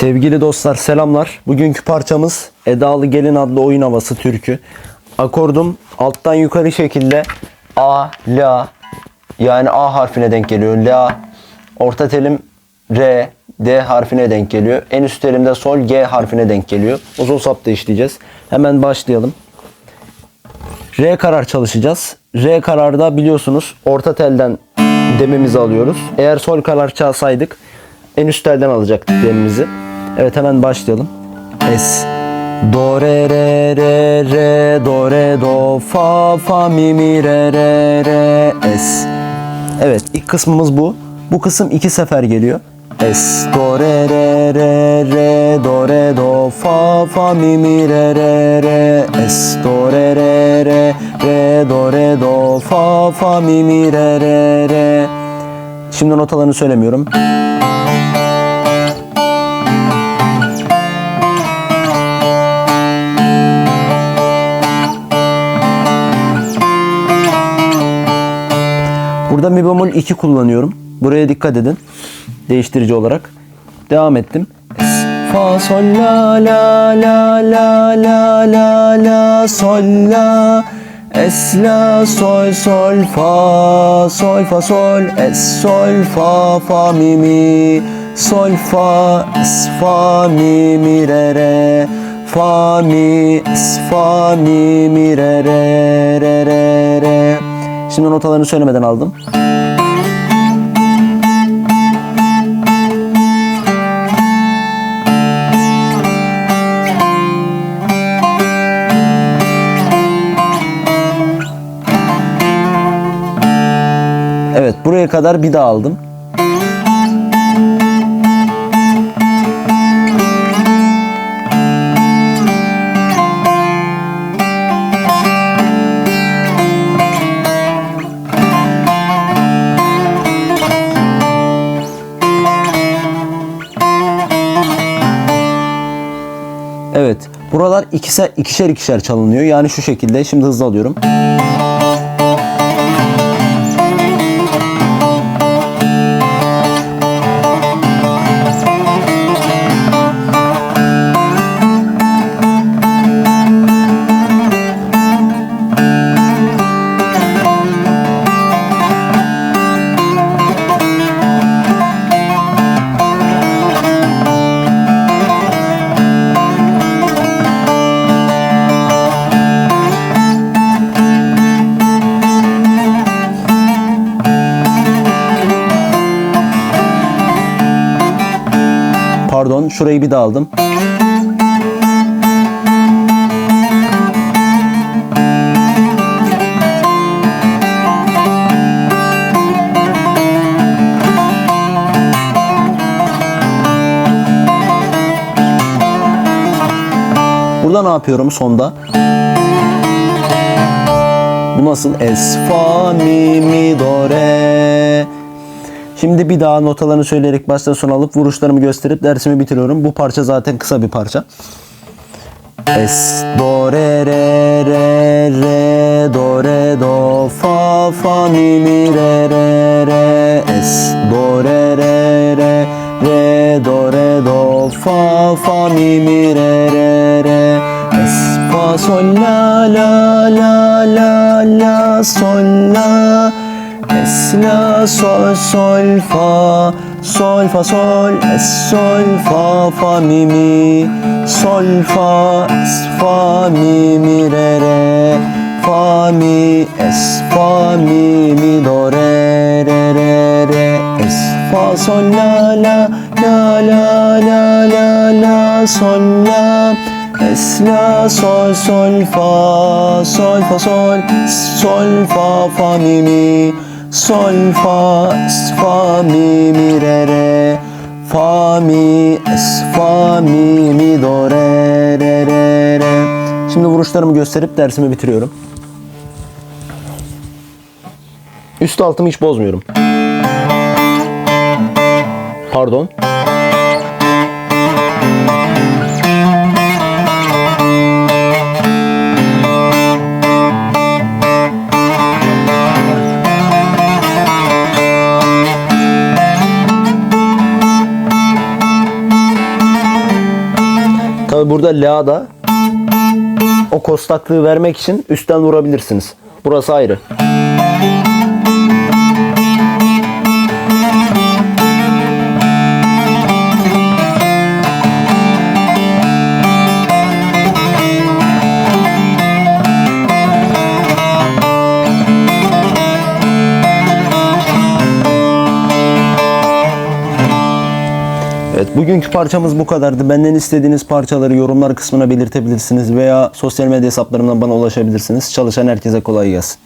Sevgili dostlar selamlar. Bugünkü parçamız Edalı Gelin adlı oyun havası türkü. Akordum alttan yukarı şekilde A, La yani A harfine denk geliyor. La. Orta telim R, D harfine denk geliyor. En üst telimde Sol, G harfine denk geliyor. Uzun sapta işleyeceğiz. Hemen başlayalım. R karar çalışacağız. R kararda biliyorsunuz orta telden demimizi alıyoruz. Eğer sol karar çalsaydık en üst telden alacaktık demimizi. Evet hemen başlayalım. Es. Do re re re re do re do fa fa mi mi re re re es. Evet ilk kısmımız bu. Bu kısım iki sefer geliyor. Es do re re re re do re do fa fa mi mi re re re es do re re re re do re do fa fa mi mi re re re Şimdi notalarını söylemiyorum. Burada mi bemol 2 kullanıyorum. Buraya dikkat edin. Değiştirici olarak. Devam ettim. Fa sol la la la la la la la sol la es la sol sol fa sol fa sol es sol fa fa mi mi sol fa es fa mi mi re re fa mi es fa mi mi re re re re re Şimdi notalarını söylemeden aldım. Evet buraya kadar bir daha aldım. Buralar ikişer, ikişer çalınıyor. Yani şu şekilde. Şimdi hızlı alıyorum. Pardon. Şurayı bir daha aldım. Burada ne yapıyorum sonda? Bu nasıl? Es, fa, mi, mi, do, re. Şimdi bir daha notalarını söyleyerek baştan sona alıp vuruşlarımı gösterip dersimi bitiriyorum. Bu parça zaten kısa bir parça. Es, do, re, re, re, re, do, re, do, fa, fa, mi, mi, re, re, re, es, do, re, re, re, re, do, re, do, fa, fa, mi, mi, re, re, re, es, fa, sol, la, la, la, la, la, sol, la, Es la sol sol fa. Sol fa sol es sol fa fa mi mi. Sol fa es fa mi mi re re. Fa mi es fa mi mi do re re re re. Es fa sol la la la la la la la sol la. Es la sol sol fa. Sol fa sol sol fa fa mi mi sol fa es fa mi mi re re fa mi es fa mi mi do re re re re Şimdi vuruşlarımı gösterip dersimi bitiriyorum. Üst altımı hiç bozmuyorum. Pardon. Tabi burada la'da o kostaklığı vermek için üstten vurabilirsiniz. Burası ayrı. Evet bugünkü parçamız bu kadardı. Benden istediğiniz parçaları yorumlar kısmına belirtebilirsiniz veya sosyal medya hesaplarımdan bana ulaşabilirsiniz. Çalışan herkese kolay gelsin.